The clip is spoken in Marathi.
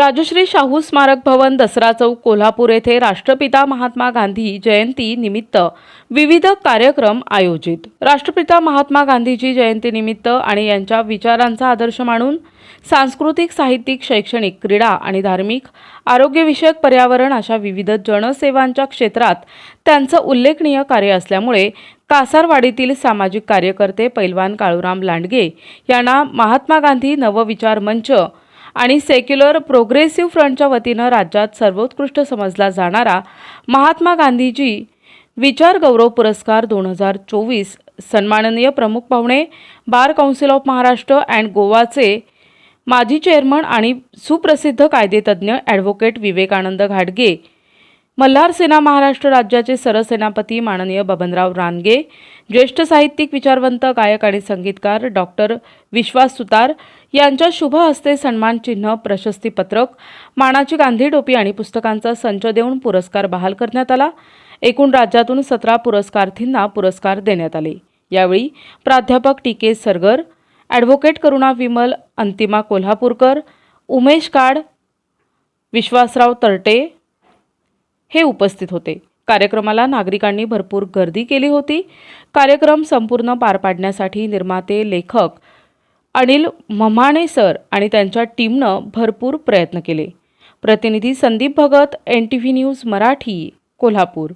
राजश्री शाहू स्मारक भवन दसरा चौक कोल्हापूर येथे राष्ट्रपिता महात्मा गांधी जयंती निमित्त विविध कार्यक्रम आयोजित. राष्ट्रपिता महात्मा गांधीजी जयंती निमित्त आणि यांच्या विचारांचा आदर्श मानून सांस्कृतिक साहित्यिक शैक्षणिक क्रीडा आणि धार्मिक आरोग्यविषयक पर्यावरण अशा विविध जनसेवांच्या क्षेत्रात त्यांचं उल्लेखनीय कार्य असल्यामुळे कासारवाडीतील सामाजिक कार्यकर्ते पैलवान काळूराम लांडगे यांना महात्मा गांधी नवविचार मंच आणि सेक्युलर प्रोग्रेसिव्ह फ्रंटच्या वतीनं राज्यात सर्वोत्कृष्ट समजला जाणारा महात्मा गांधीजी विचार गौरव पुरस्कार दोन हजार चोवीस. सन्माननीय प्रमुख पाहुणे bar council of Maharashtra and गोवाचे माजी चेअरमन आणि सुप्रसिद्ध कायदेतज्ञ ॲडव्होकेट विवेकानंद घाटगे. मल्हार सेना महाराष्ट्र राज्याचे सरसेनापती माननीय बबनराव रानगे ज्येष्ठ साहित्यिक विचारवंत गायक आणि संगीतकार डॉक्टर विश्वास सुतार यांच्या शुभ हस्ते सन्मान चिन्ह प्रशस्तीपत्रक मानाची गांधी टोपी आणि पुस्तकांचा संच देऊन पुरस्कार बहाल करण्यात आला. एकूण राज्यातून सतरा पुरस्कार्थींना पुरस्कार देण्यात आले. यावेळी प्राध्यापक T K Sargar advocate Karuna Vimal Antima Kolhapurkar Umesh Kad Vishwasrao Tarate हे उपस्थित होते. कार्यक्रमाला नागरिकांनी भरपूर गर्दी केली होती. कार्यक्रम संपूर्ण पार पाडण्यासाठी निर्माते लेखक अनिल ममाणे सर आणि त्यांच्या टीमनं भरपूर प्रयत्न केले. प्रतिनिधी Sandeep Bhagat N T V news Marathi Kolhapur.